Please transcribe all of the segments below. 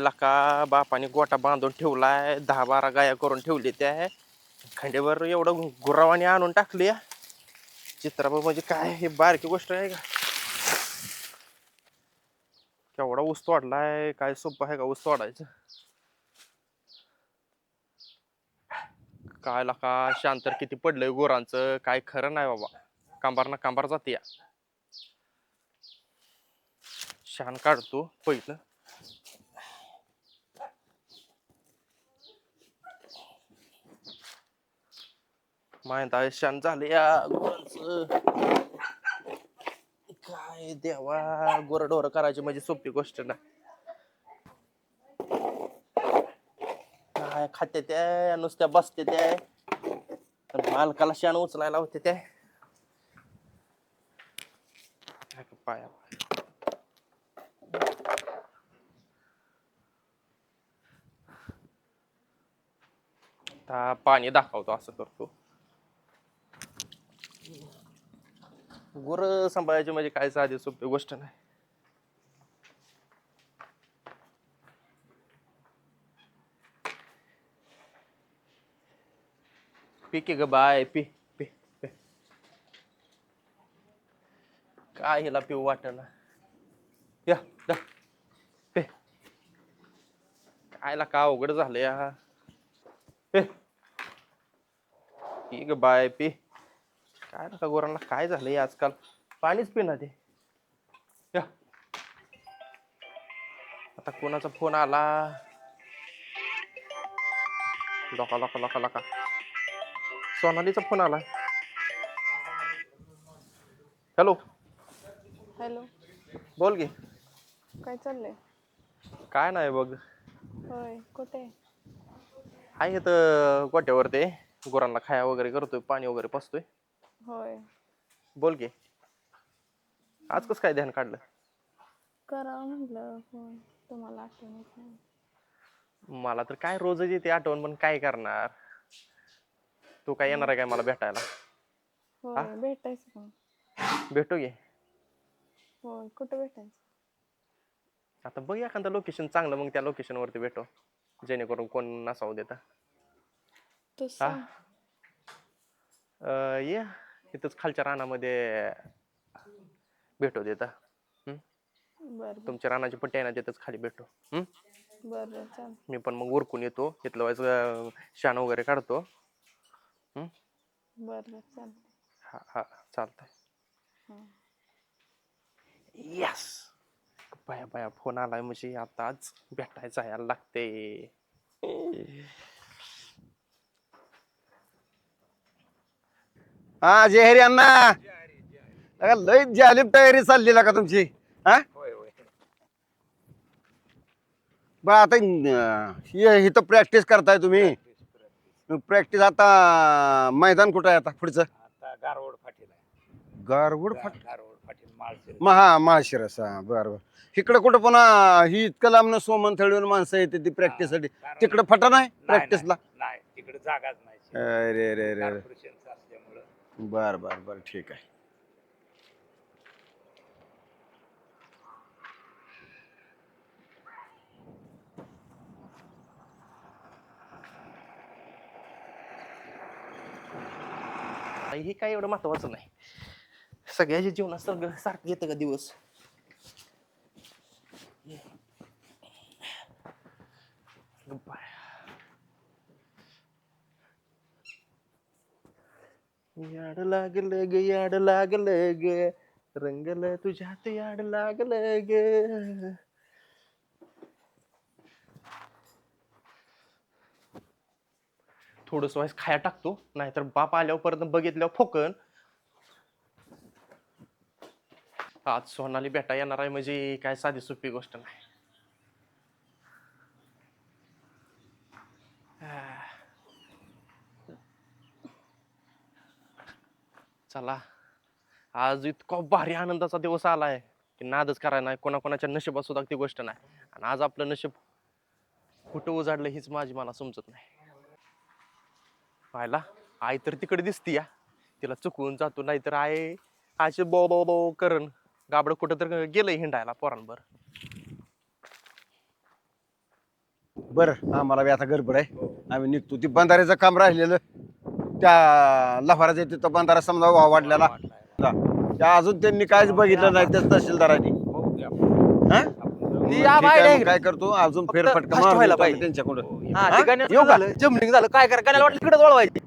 लका बापाने गोटा बांधून ठेवलाय दहा बारा गाया करून ठेवली त्या. खंडेवर एवढं गुरावाने आणून टाकली या. चित्राबा म्हणजे काय हे बारकी गोष्ट आहे का? केवढा ऊस तोडलाय काय सोपं आहे का ऊस तोडायचं? काय लका शांतर किती पडलंय गोरांचं काय खरं नाही बाबा. कांबार ना कांबार जाते या. शान काढतो पहिलं. माहीत आहे शान झाले या गुरांच. काय देवा गोरडोर करायची म्हणजे सोपी गोष्ट ना. काय खाते त्या नुसत्या बसते त्या मालकाला शान उचलायला होते त्या काय का पाया. आता पाणी दाखवतो असं करतो. गुर सांभाळायची म्हणजे काय साधी सोपी गोष्ट नाही. पिके ग बाय पी पी पी. काय हिला पिऊ वाटेना. या पे. कायला का अवघड झालं या पे. पी ग बाय पी. काय नका गोरांना काय झालंय आजकाल? पाणीच पिना ते. या. आता कोणाचा फोन आला? लका लका लका लका. सोनालीचा फोन आला. हॅलो. हॅलो. बोल की. काय चाललंय? काय नाही बघ. होय कुठे? आहे तर गोट्यावर ते गुरांना खाया वगैरे करतोय पाणी वगैरे पाचतोय होय. बोल की. आज कसं काय ध्यान काढलं? करावं म्हटलं फोन. तुम्हाला आठवण येत नाही. मला तर काय रोजच येते आठवण पण काय करणार? तू काय येणार आहे काय मला भेटायला? होय भेटायचं भेटू घे होय कुठं भेटायचं? आता बघ एखादं लोकेशन चांगलं मग त्या लोकेशन वरती भेटू. जेणेकरून कोण नसावं देता. तू सांग. अं, ये. इथंच खालच्या रानामध्ये भेटू देता? बरं. तुमच्या रानाची पट्टी आहे ना तिथंच खाली भेटू. हम्म? बरं बरं चाल मी पण मग उरकून येतो. इथलं व्हायचं शान वगैरे काढतो. हम्म? बरं बरं चाल हा हा चालतंय. हां. यस बाया बाया फोन आलाय म्हणजे आता आज भेटायचं यायला लागते हा जेहरी अण्णा. लगा लय जालीब तयारी चालली का तुमची हा? बरं आता हे इथं प्रॅक्टिस करताय तुम्ही. प्रॅक्टिस आता मैदान कुठं आहे आता पुढचं? आता गारवड फाटील आहे. गारवड फाट गारवड फाटील माळशिरस. महा माळशिरस हा बरं बरं. इकडं कुठं पुन्हा ही इतकं लांबनं सोमन थळून माणसं येते ती प्रॅक्टिससाठी तिकडं फटा नाही प्रॅक्टिसला नाही, तिकडे जागाच नाही. अरे रे रे बर बर बर ठीक आहे. हे काय एवढं महत्वाचं नाही. सगळ्याच्या जीवनात सगळं सारखं येतं का दिवस? याड लागल ग याड लागलं ग. रंगल तुझ्यात याड लागल ग. थोडस वाईस खाया टाकतो नाहीतर बाप आल्यावर परत बघितल्यावर फोकन. आज सोनाली बेटा येणार आहे म्हणजे काय साधी सोपी गोष्ट नाही. चला. आज इतका भारी आनंदाचा दिवस आलाय की नादच करायला नाही कोणाकोणाच्या नशिबात सुद्धा ती गोष्ट नाही. आणि आज आपलं नशीब कुठं उजाडलं हीच माझी मला समजत नाही. पाहिला? आई तर तिकडे दिसती या. तिला चुकवून जातो नाहीतर आई आयचे बो बो बो करण. गाबड कुठं तर गेलंय हिंडायला पोरांबर बरं आम्हाला बी आता गडबड आहे. आम्ही निघतो. ती बंधाऱ्याचं काम राहिलेलं. त्या लफाराच्या तिथं बंधारा समजा वा- वाढलेला. त्या अजून त्यांनी काहीच बघितलं नाही त्या तहसीलदारांनी. हा? ठीक आहे, मग काय करतो अजून फक्त फेरफटका fast मारून व्हायला आम्ही पाहिजे. त्यांच्याकडून हा हा? येऊ का? झालं जमलिंग झालं काय कर गाण्याला वाटलं तिकडे वळवायची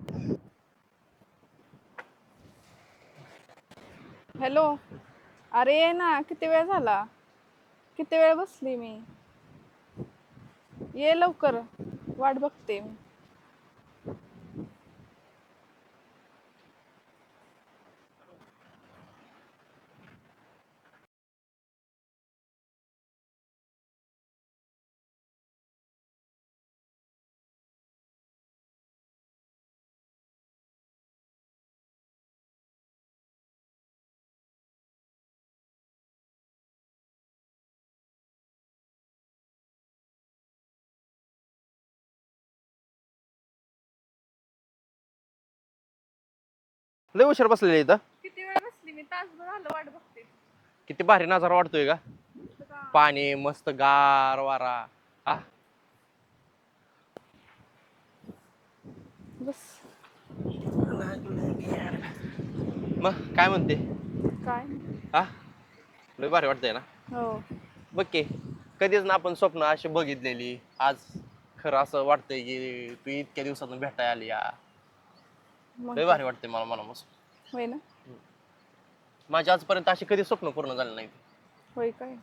हॅलो अरे ये ना किती वेळ झाला किती वेळ बसली मी ये लवकर वाट बघते मी लय उशीर बसलेली इथं. किती वेळ बसली? मी तासभर झालं वाट बघते. किती भारी नजारा वाटतोय का? पाणी मस्त गार वारा. हा. बस. मग काय म्हणते? काय? हा? लय भारी वाटतंय ना? हो. बघ की कधीच ना आपण स्वप्न अशी बघितलेली. आज खरं असं वाटतंय की तू इतक्या दिवसातून भेटाय आली या. मग लय भारी वाटतंय मला मनापासून. होय ना? माझी आजपर्यंत अशी कधी स्वप्न पूर्ण झाले नाही. होय काय?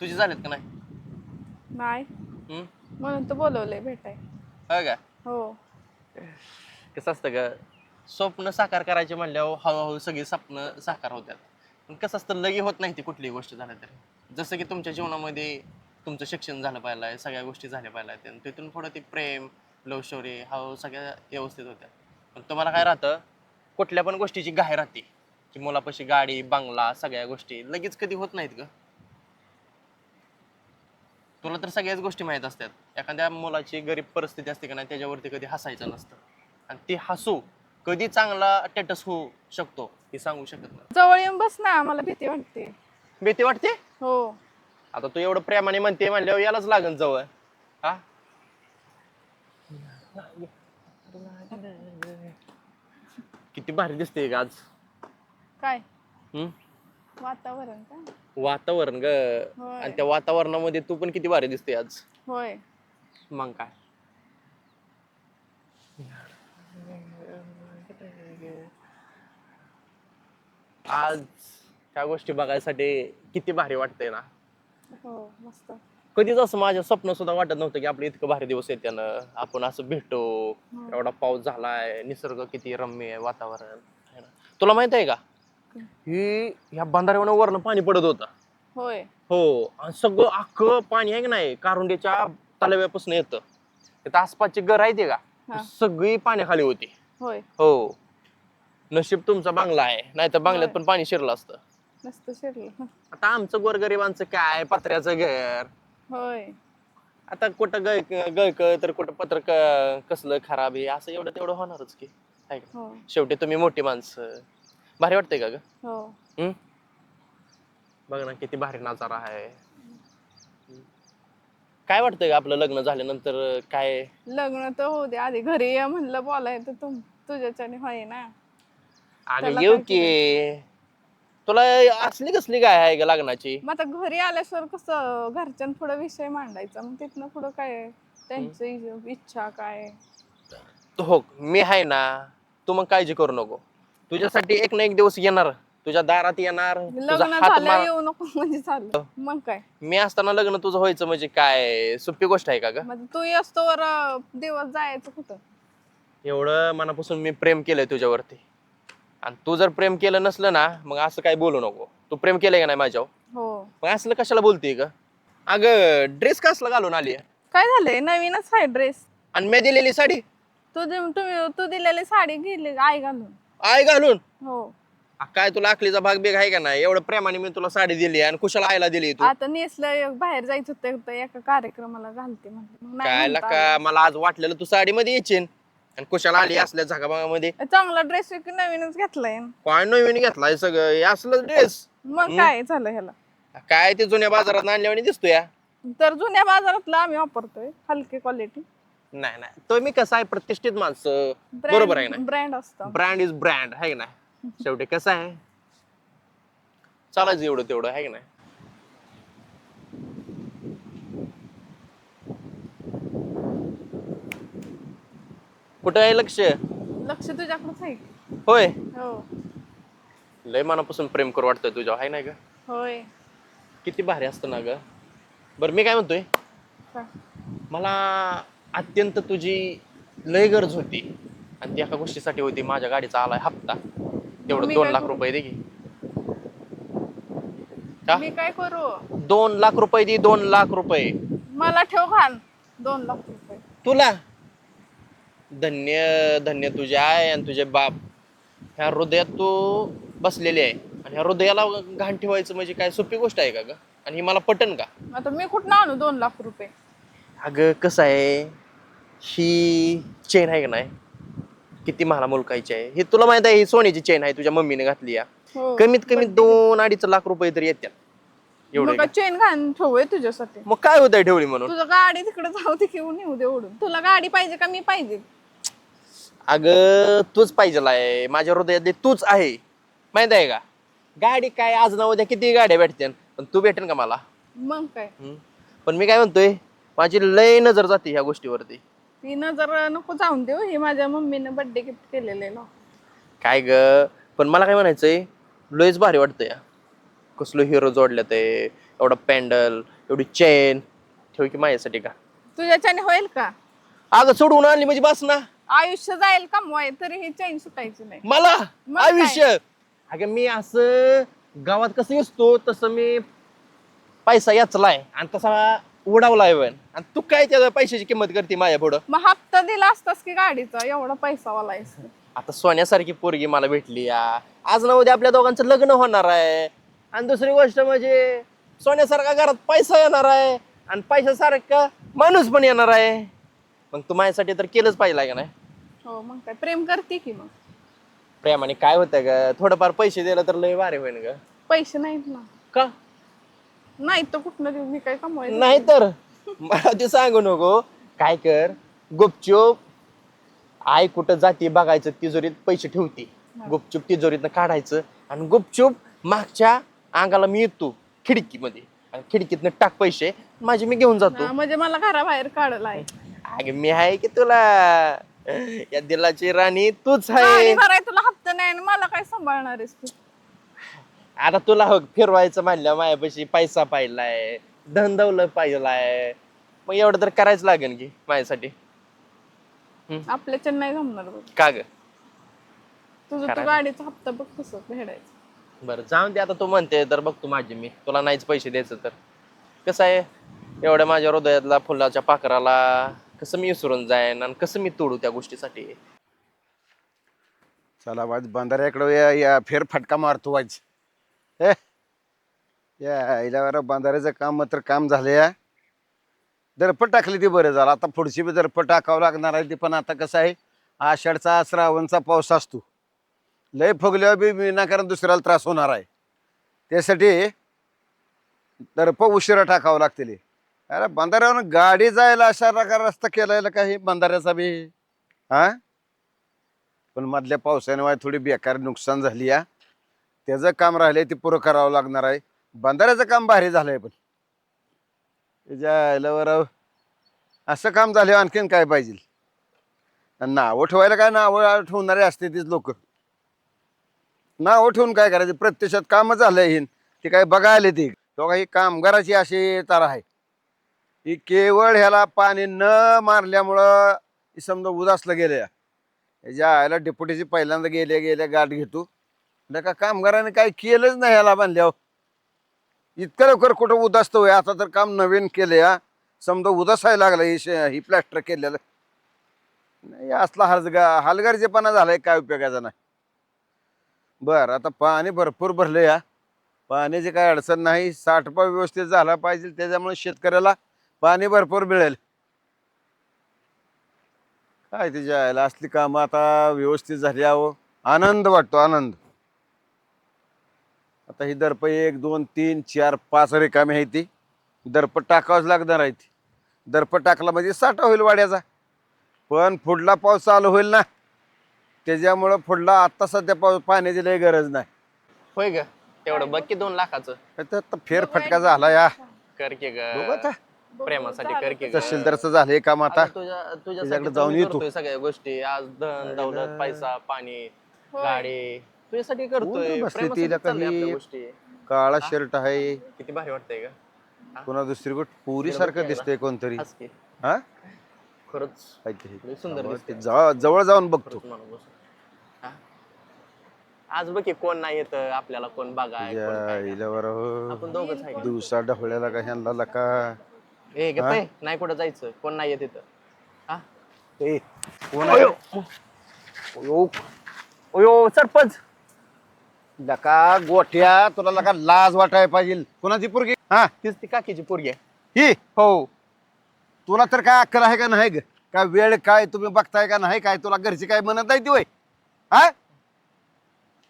तुझी झालेत का नाही? नाही. हम्म? म्हणून तर बोलवलंय भेटाय. हो का? हो. कसं असतं ग स्वप्न साकार करायचे म्हणल्यावर हळूहळू सगळी स्वप्न साकार होतात. पण कसं असतं लगे होत नाही ती कुठलीही गोष्ट झाल्या तरी. जसं की तुमच्या जीवनामध्ये तुमचं शिक्षण झालं पाहिजे सगळ्या गोष्टी झाल्या पाहिजे आणि तिथून पुढं ते प्रेम लव्ह स्टोरी हळूहळू सगळ्या व्यवस्थित होत्या. पण तुम्हाला काय राहतं? कुठल्या पण गोष्टीची घाय राहते. की मुलापाशी गाडी बंगला सगळ्या गोष्टी लगेच कधी होत नाहीत ग. तुला तर सगळ्याच गोष्टी माहीत असतात. एखाद्या मुलाची गरीब परिस्थिती असते का नाही त्याच्यावरती कधी हसायचं नसतं. आणि ती हसू कधी चांगला स्टेटस होऊ शकतो हे सांगू शकत नाही. जवळ येऊन बस ना मला भीती वाटते. भीती वाटते? हो. आता तू एवढं प्रेमाने म्हणते म्हणल्यावर यालाच लागन जवळ. हा? किती भारी दिसते ग आज. काय? हम्म? वातावरण का? वातावरण ग. होय. आणि त्या वातावरणामध्ये तू पण किती भारी दिसते आज. होय. मग काय? आज त्या गोष्टी बघायसाठी किती भारी वाटतंय ना. हो मस्त. कधीच असं माझ्या स्वप्न सुद्धा वाटत नव्हतं की आपले इतकं भारी दिवस येते ना आपण असं भेटो. एवढा पाऊस झालाय निसर्ग किती रम्य आहे वातावरण है ना. तुला माहीत आहे का? ही ह्या बंधाऱ्यावर वरनं पाणी पडत होतं. होय. हो. आणि सगळं अख्खं पाणी आहे की नाही कारुंड्याच्या तलाव्यापासून येतं. आसपासची घर आहे ते का? हा. सगळी पाण्याखाली होती. होय. हो. नशीब तुमचा बांगला आहे नाही तर बांगल्यात होय. पण पाणी शिरलं असतं. मस्त शिरलं. आता आमचं गोरगरिबांचं काय पत्र्याचं घर होय. आता कुठं गळ गळक तर कुठं पत्र क- कसलं खराब आहे असं एवढं तेवढं होणारच की. आहे का? हो. शेवटी तुम्ही मोठी माणसं. भारी वाटतंय का ग? हो. हम्म? बघ ना किती भारी नजारा आहे. काय वाटतंय का आपलं लग्न झाल्यानंतर काय? लग्न तर होऊ दे आधी घरी ये म्हणलं बोलायचं तुम तुझ्याच्याने होय ना अगं त्याला येऊ काय की. तुला असली कसली काय आहे लग्नाची? मग आता घरी आल्याशिवाय कसं घरच्यां पुढे विषय मांडायचा. मग तिथनं पुढं काय त्यांची इच्छा काय हो मी आहे ना तू मग काळजी करू नको. तुझ्यासाठी एक ना एक दिवस येणार. तुझ्या दारात येणार. तुझा लग्न हात झालं मार येऊ नको म्हणजे चाललं मग काय? मी असताना लग्न तुझं व्हायचं म्हणजे काय? सोपी गोष्ट आहे का ग? मग तू असतो दिवस जायचं कुठं? एवढं मनापासून मी प्रेम केलंय तुझ्यावरती. आणि तू जर प्रेम केलं नसलं ना मग असं काय बोलू नको. तू प्रेम केलंय का नाही माझ्यावर? हो. मग असलं कशाला बोलते ग? अगं ड्रेस कसला घालून आली? काय झालंय? नवीनच आहे ड्रेस आणि मी दिलेली साडी? तू दि- तुम्ही तू दिलेली साडी गेली आई घालून. आय घालून? हो. आ, काय तुला आखलीचा भाग बेग आहे का नाही? एवढं प्रेमाने मी तुला साडी दिली आणि कुशाला आयला दिली तू? आता नेसलं बाहेर जायचं होतं तर एका कार्यक्रमाला घालते म्हणलं मग नाही म्हणता का मला आज वाटलेलं तू साडी मध्ये येशील. आणि कुशाला आली असल्या झगाबामध्ये आलं. चांगला ड्रेस नवीनच घेतलाय. काय नवीन घेतलाय सगळं? हे असलं ड्रेस मग. काय झालं ह्याला? काय ते जुन्या बाजारात आणल्यावानी दिसतो या तर जुन्या बाजारातला आम्ही वापरतोय हलके क्वालिटी नाही नाही. तो मी कसं आहे प्रतिष्ठित माणसं? बरोबर आहे ना? ब्रँड असतं. ब्रँड इज ब्रँड आहे ना शेवटी कसं आहे? चालायचं एवढं तेवढं आहे की नाही? कुठं आहे लक्ष? लक्ष तुझ्याकडेच आहे होय? हो. लय मनापासून प्रेम करू वाटतंय तुझ्या आहे नाही ग? होय. किती भारी असतं ना ग? बरं मी काय म्हणतोय? का? मला अत्यंत तुझी लय गरज होती. आणि ती एका गोष्टीसाठी होती माझ्या गाडीचा आलाय हप्ता. तेवढं मी दोन काय लाख करू? रुपये दे की. का? मी काय करू? दोन लाख रुपये दे दोन लाख रुपये. मला ठेव घाल दोन लाख रुपये. तुला? धन्य धन्य तुझे आहे आणि तुझे बाप. ह्या हृदयात तू बसलेले आहे. आणि ह्या हृदयाला घाण ठेवायचं म्हणजे काय सोपी गोष्ट आहे का ग? आणि ही मला पटन का? आता मी कुठं आणू दोन लाख रुपये? अगं कसं आहे? ही चेन आहे का नाही? किती मला मुलकायची आहे. हे तुला माहीत आहे ही सोन्याची चेन आहे तुझ्या मम्मीने घातली या. हो. कमीत कमी दोन अडीच लाख रुपये तरी येतात एवढे मग चेन घालून ठेवूय तुझ्यासाठी. मग काय होतंय ठेवली म्हणून? तुझं गाडी तिकडे जाऊ दे घेऊन येऊ दे ओढून. तुला गाडी पाहिजे का मी पाहिजे? अगं तूच पाहिजे आहे माझ्या हृदयात तूच आहे. माहीत आहे का? गाडी काय आज ना उद्या किती गाड्या भेटत्या पण तू भेटेन का मला? मग काय? हम्म? पण मी काय म्हणतोय माझी लय नजर जाते ह्या गोष्टीवरती. तिनं जर नको जाऊन देऊ. हे माझ्या मम्मीनं बर्थडे गिफ्ट केलेलं ना. काय ग? पण मला काय म्हणायचंय लयच भारी वाटतंय. कसलं हिरो जोडल्यात आहे एवढा पॅन्डल एवढी चेन ठेव की माझ्यासाठी का? तुझ्याच्याने होईल का? अगं सोडून आणली म्हणजे बस ना. आयुष्य जाईल कमवाय तरी ही चेन सुटायची नाही. मला मग काय? आयुष्य. अगं मी असं गावात कसं असतो तसं मी पैसा याचलाय. आणि तसा उडावलाय पण. आणि तू काय त्या पैशाची किंमत करते माझ्या पुढं? मग हप्ता दिला असतास की गाडीचा? एवढा पैसा वाला आहेस. आता सोन्यासारखी पोरगी मला भेटली या. आज ना उद्या आपल्या दोघांचं लग्न होणार आहे. आणि दुसरी गोष्ट म्हणजे सोन्यासारखा घरात पैसा येणार आहे. आणि पैशासारखा माणूस पण येणार आहे. मग तू माझ्यासाठी तर केलंच पाहिजे का नाही? हो मग काय? प्रेम करते की मग? प्रेमाने काय होतं ग? थोडंफार पैसे दिलं तर लय वारे होईन ग. पैसे नाहीत ना. का? नाही तर कुठनं देऊ? मी काय कमवायचं? नाही तर. मला ते सांगू नको. काय कर? गुपचूप आई कुठं जाते बघायचं तिजोरीत पैसे ठेवते. गुपचूप तिजोरीतनं काढायचं आणि गुपचूप मागच्या अंगाला मी येतो खिडकीमध्ये. आणि खिडकीतनं टाक पैसे. माझे मी घेऊन जातो. हा, म्हणजे मला घराबाहेर काढलं आहे. अगे मी आहे की तुला? या दिलाची राणी तूच गाडी आहे भराय तुला हप्ता नाही आणि मला काय सांभाळणार आहेस तू? आता तुला हो फिरवायचं म्हणलं माझ्यापाशी पैसा पाहिलाय धंदवलं पाहिलाय. मग एवढं तर करायचं लागेल की माझ्यासाठी. आपल्याच्या नाही जमणार बघ. का ग? तुझं तू. गाडीचा हप्ता बघ कसं फेडायचं. बरं जाऊन दे आता तू म्हणते तर बघ तू माझी मी. तुला नाहीच पैसे द्यायचं तर. कसं आहे? एवढ्या माझ्या हृदयातला फुलाच्या पाखराला कसं मी विसरून जाईन आणि कसं मी तोडू त्या गोष्टीसाठी? चला वाज बांधाऱ्याकडं या या फेरफटका मारतो वाज. हे? या आईला बांधाऱ्याचं काम मात्र काम झालं या दरपट टाकली ती बरं झालं. आता पुढची बी दरपट टाकावं लागणार आहे ती पण आता कसं आहे आषाढचा श्रावणचा पाऊस असतो. लय फुगल्यावर बी विनाकारण दुसऱ्याला त्रास होणार आहे. त्यासाठी दर्प उशिरा टाकावं लागतील. अरे बंधाऱ्यावर गाडी जायला अशा प्रकार रस्ता केलायला काही बंधाऱ्याचा बी? हा? पण मधल्या पावसाने वाय थोडी बेकार नुकसान झाली या त्याचं काम राहिलंय ते पुरं करावं लागणार आहे. बंधाऱ्याचं काम भारी झालंय पण. त्याच्या असं काम झालं आणखीन काय पाहिजे? नावं ठेवायला काय नावं ठेवणारे असते तीच लोक. नावं ठेवून काय करायचं? प्रत्यक्षात कामं झालंय हे ते काय बघायला ती तो ही कामगाराची अशी तारा आहे. ही केवळ ह्याला पाणी न मारल्यामुळं ही समजा उदासलं गेलं या याच्या आयला डेप्युटीची पहिल्यांदा गेल्या गेल्या गाठ घेतो. नका कामगाराने काही केलंच नाही ह्याला बांधल्यावर इतकं लवकर कुठं उदास्त होय? आता तर काम नवीन केलं या समजा उदासायला लागलं ही शे- ही प्लॅस्टर केलेलं. नाही असला हलगा हलगर्जेपणा झालाय काय उपयोगाचा नाही. बरं आता पाणी भरपूर भरलं या पाण्याची काय अडचण नाही. साठपा व्यवस्थित झाला पाहिजे त्याच्यामुळे शेतकऱ्याला पाणी भरपूर मिळेल. काय तिच्या आईला असली कामं आता व्यवस्थित झाली आहो आनंद वाटतो आनंद. आता ही दरपई एक दोन तीन चार पाच रिकामी आहे ती. दरपट टाकावंच लागणार आहे ती. दरपट टाकला म्हणजे साठा होईल वाड्याचा. पण पुढला पाऊस चालू होईल ना त्याच्यामुळं पुढला आत्ता सध्या पाऊस पाण्याची लई गरज नाही. होय ग. तेवढं बघ की दोन लाखाचं. आता आता फेरफटका झाला या. कर की बघू ग आता. प्रेमासाठी कर की. तहसील तरच झाले काम आता आता तुझ्या तुझ्यासाठी त्याच्याकडे तर जाऊन येतो. करतोय सगळ्या गोष्टी आज धन दौलत पैसा पाणी होय. गाडी तुझ्यासाठी करतोय बसली प्रेमासाठी तिला चाललंय काही- आपल्या गोष्टी काळा शर्ट आहे किती भारी वाटतंय का पुन्हा दुसरी गोष्ट पुरी सारखं दिसतंय कोणतरी की. हा खरंच काय ते? लय सुंदर जवळ जाऊन बघतो खरंच माणूस हा? आज बघ की कोण नाही येत आपल्याला कोण बघाय कोण काय नाही. यायला बरं हो. आपण दोघच आहे का? दिवसा ढवळ्याला का ह्यांना का ए गप्प आहे. नाही कुठं जायचं. कोण नाही येत इथं. हा? ए, कोण. आहे? सरपंच. लका गोठ्या तुला लका लाज वाटाय पाहिजे. कोणाची पोरगी? हा? तीच ती काकीची पोरगी आहे. ही? हो. तुला तर काय अक्कल आहे का नाही ग? काय वेळ काय तुम्ही बघताय का नाही? काय तुला घरची काय म्हणत नाही ती होय? हा?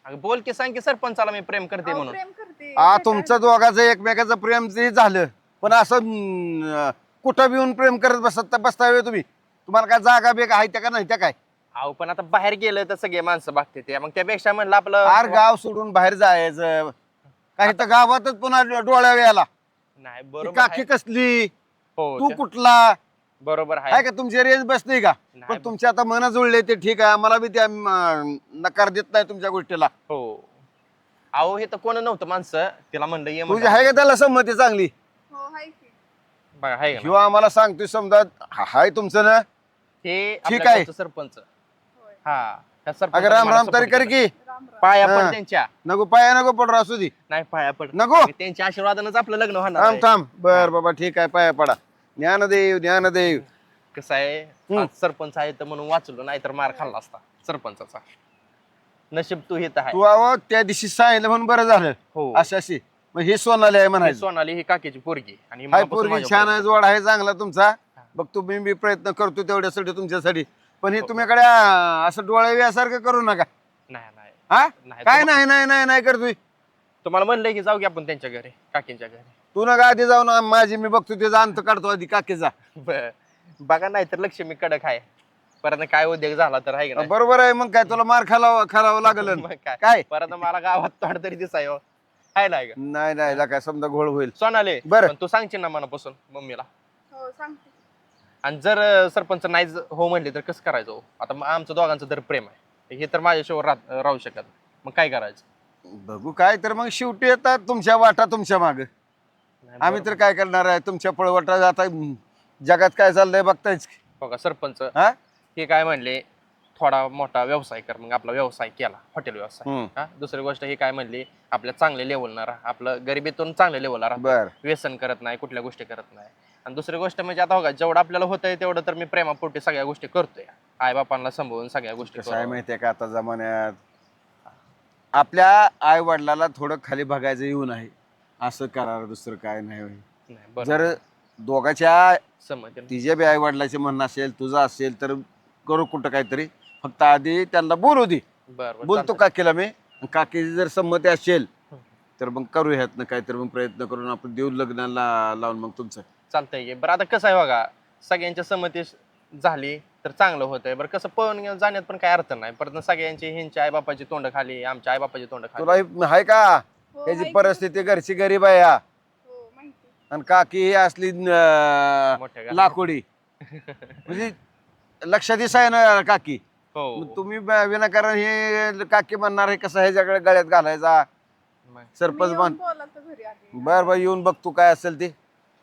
अगं बोल की सांग की सरपंचाला मी प्रेम करते अहो, म्हणून. प्रेम करते. आ काय तुमचं दोघांचं एकमेकाचं प्रेम ते झालं. पण असं अं, कुठं बी येऊन प्रेम करत बसत बसताय होय तुम्ही. तुम्हाला काय जागा बेगा आहे त्या का नाही त्या काय? अहो पण आता बाहेर गेलं तर सगळे माणसं बघते ते. मग त्यापेक्षा म्हणलं आपलं आर गाव सोडून बाहेर जायचं. काही तर गावातच पुन्हा डोळ्या वेळाला नाही बरोबर काकी आहे. कसली? हो तू ते- कुठला? बरोबर आहे. आहे का तुमची रेंज बसते का? नाही, पण तुमचे आता मन जुळले ते ठीक आहे. मला बी त्या अं, नकार देत नाही तुमच्या गोष्टीला. हो. अहो हे तर कोण नव्हतं माणसं. तिला म्हणलं ये तुझी म्हणलं. आहे का त्याला संमती चांगली? हाय की. बघा, आहे का आम्हाला सांगतोय समजा हा- हाय तुमचं ना? हे ठीक आपल्या आहे. गावचं सरपंच. होय. हा त्या अगं सरपंचाने राम मला राम तरी कर केला. की. राम राम पाया हा. पड त्यांच्या. नको पाया नको पड असू दे. नाही पाया पड. नको. त्यांच्या आशीर्वादानच आपलं लग्न होणार थांब आहे. थांब. बर बाबा ठीक आहे पाया पडा. ज्ञानदेव ज्ञानदेव. कसं आहे? आज सरपंच आहे तर म्हणून वाचलो नाही तर मार खाल्ला असता सरपंचाचा. नशीब तू हे तर आहे. तू आव त्या दिवशी सांगितलं म्हणून बरं झालं. हो. अशी अशी. मग हे सोनाली आहे ही म्हणायचं सोनाली ही काकीची पोरगी. आणि हाय मनापासून पोरगी माझ्या छान. आहे जोड आहे चांगला तुमचा. बघ तुम्ही मी प्रयत्न करतो तेवढ्यासाठी तुमच्यासाठी. पण हे तुम्हीकडे अं, असं डोळे यासारखं करू नका. नाही नाही. हा? नाही, काय तुम्हा- नाही नाही नाही नाही करतोय तुम्हाला म्हणलंय की जाऊ की आपण त्यांच्या घरी काकींच्या घरी. तू नका आधी जाऊन आ- माझी मी बघतो त्याचा अंत काढतो आधी काकीचा. बर. बघा नाही तर लक्ष्मी कडक आहे. परत काय उद्योग झाला तर आहे का नाही? बरोबर आहे मग काय तुला मार खालावं खालावं लागल. मग काय? काय? परत मला गावात तोड तरी दिसाय हो. आहे नाही का? नाही नाही ला काय समजा घोळ होईल. सोनाले बरं. पण तू सांगशील ना मनापासून मम्मीला. हो सांगते. आणि जर अं, सरपंच नाही ज- हो म्हणले तर कसं करायचं हो? आता मग आमचं दोघांचं तर प्रेम आहे. हे तर माझ्याशिवाय राह- राहू शकत मग काय करायचं? बघू काय तर मग शेवटी येतात तुमच्या वाटा तुमच्या माग. आम्ही. तर काय करणार आहे? तुमच्या पळवटा आता हम्म, जगात काय चाललंय बघतायच हो का सरपंच? हा? हे काय म्हणले? थोडा मोठा व्यवसाय कर मग आपला व्यवसाय केला हॉटेल व्यवसाय. हा दुसरी गोष्ट ही काय म्हणली आपल्या चांगले लेवलला राहा आपलं गरिबीतून चांगल्या लेवलला राहा बर व्यसन करत नाही कुठल्या गोष्टी करत नाही आणि दुसरी गोष्ट म्हणजे आता बघा जेवढं आपल्याला होतंय तेवढं तर मी प्रेमापोटी सगळ्या गोष्टी करतोय आई बापांना सांभाळून सगळ्या गोष्टी कसं आहे करून. माहितीये का आता जमान्यात आपल्या आई वडिलाला थोडं खाली बघायचं येऊ नये असं करा दुसरं काय नाही होय. नाही. जर दोघाच्या आहे. तिच्या बी आई वडिलाचे म्हणणं असेल तुझं असेल तर करू कुठं काहीतरी फक्त आधी त्यांना बोलू दे. बरं, बोलतो. काकीला मी. काकीची जर संमती असेल. तर मग करू ह्यातनं काहीतरी मग प्रयत्न करून आपण देऊ लग्नाला लावून मग तुमचं. चालतंय की. बरं आता कसं आहे बघा सगळ्यांच्या संमती झाली तर चांगलं होतंय. बरं कसं पळून घेऊन जाण्यात पण काय अर्थ नाही. परत सगळ्यांची ह्यांची आईबापाची तोंड खाली आमच्या आईबापाची तोंड खाली. तुला हे- आहे का? हो हाय त्याची की? परिस्थिती घरची गरीब आहे हा. हो माहिती. आणि काकी ही असली अं, मोठ्या घरात. लाकोडी. म्हणजे लक्षात दिसा आहे ना काकी. हो. मग तुम्ही ब- विनाकारण हे काकी म्हणणार हे कसं ह्याच्याकडे गळ्यात घालायचा? सरपंच घरी आधी बर बर येऊन बघ तू काय असेल ते.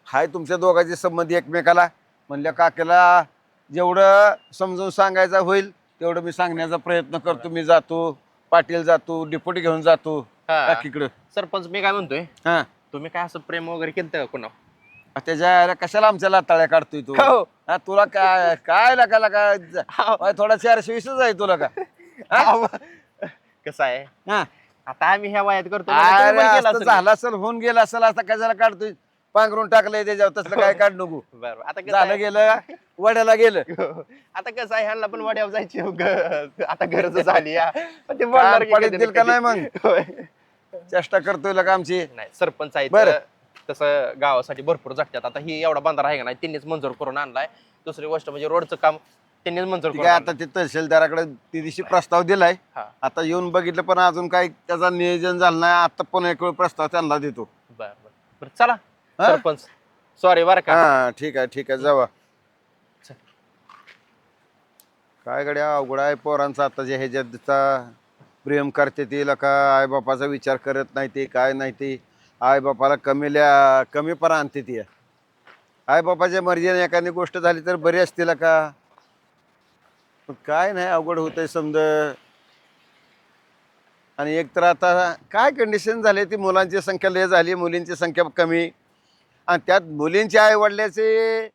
हाय तुमच्या दोघांचे संबंधी एकमेकाला. म्हणल्या काकीला जेवढं समजून सांगायचं होईल तेवढं मी सांगण्याचा प्रयत्न करतो. मी जातो पाटील जातो डिपोटी घेऊन जातो हा. काकीकडं. सरपंच मी काय म्हणतोय? हा. तुम्ही काय असं प्रेम वगैरे केलं का कोणा त्याच्या कशाला आमच्या लाताळ्या काढतोय तू? हो. हा, तुला काय काय लागायला काय थोडा चारशे वीसच आहे तुला का? कसं आहे? हा. आता आम्ही ह्या वयात करतो तुम्ही अरे पण केलं असं असेल. झालं असेल होऊन गेलं असेल आता कशाला काढतोय? पांघरून टाकलंय त्याच्यावर तसलं काय काढ नको. बरं बरं. आता कसं झालं आहे? गेलं वड्याला गेलं. आता कसं आहे ह्यांना पण वाड्यावर जायची हो ग- आता गरज झाली या पण ते बोलणार की पडीत कधी देईल का ना नाही. होय. चेष्टा करतोय का आमची. नाही सरपंच आहे बरं. तसं गावासाठी भरपूर झटतात. आता ही एवढा बांधारा आहे का नाही त्यांनीच मंजूर करून आणलाय. दुसरी गोष्ट म्हणजे रोडचं काम त्यांनीच मंजूर करून काय आणलंय. आता ते तहसीलदाराकडे ती दिवशी प्रस्ताव दिलाय. हा. आता येऊन बघितलं पण अजून काही त्याचा नियोजन झालं नाही. आता पण एक वेळ प्रस्ताव त्यांना देतो. बर बर. बरं चला? सरपंच सॉरी बरं का. हा ठीक आहे ठीक आहे जावा. चल. काय गड्या अवघड आहे पोरांचा आता जे ह्याच्यातचा प्रेम करते ते का आई बापाचा विचार करत नाही ते काय नाही ते. आई बापाला कमील्या कमीपणा आणते ती. आई बापाच्या मर्जीने एखादी गोष्ट झाली तर बरी असतील का? पण काय नाही अवघड होतंय समज. आणि एक तर आता काय कंडिशन झाली ती मुलांची संख्या लय झाली मुलींची संख्या कमी. आणि त्यात मुलींच्या आई वडल्याचे